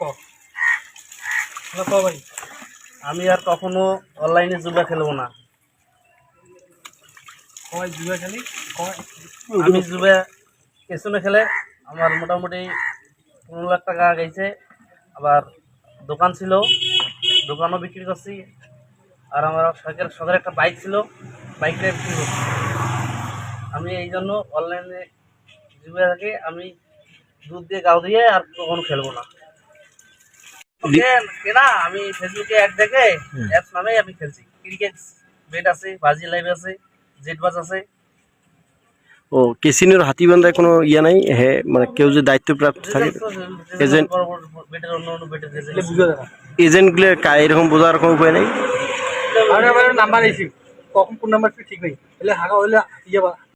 ক? না ক ভাই। আমি আর কখনো অনলাইনে জুয়া খেলব না। কয় জুয়া খেলি? কয় আমি জুয়া পেছনে খেলে আমার মোটামুটি পনেরো লাখ টাকা গেছে আবার দোকান ছিল দোকানও বিক্রি করছি। আর আমার শখের শখের একটা বাইক ছিল বাইকটা বিক্রি করছি। আমি এই জন্য অনলাইনে জুয়া থেকে আমি দুধ দিয়ে গাও দিয়ে আর কখনো খেলব না। কেন আমি ফেসবুকে অ্যাড দেখে অ্যাপস নামেই আমি খেলছি। ক্রিকেট বেট আছে বাজি লাইভ আছে জেট বাজ আছে। ও কেসিনোর হাতিবান্ধায় কোনো ইয়ে নাই? হ্যাঁ মানে কেউ যে দায়িত্বপ্রাপ্ত থাকে এজেন্ট বেটের অন্য অন্য বেটের এলে বুঝা দেখা এজেন্টগুলো এরকম বোঝার কোনো উপায় নেই? নাম্বার আইছি কখন কোন নাম্বার ঠিক নেই? এলে হাগা হইলে ইয়ে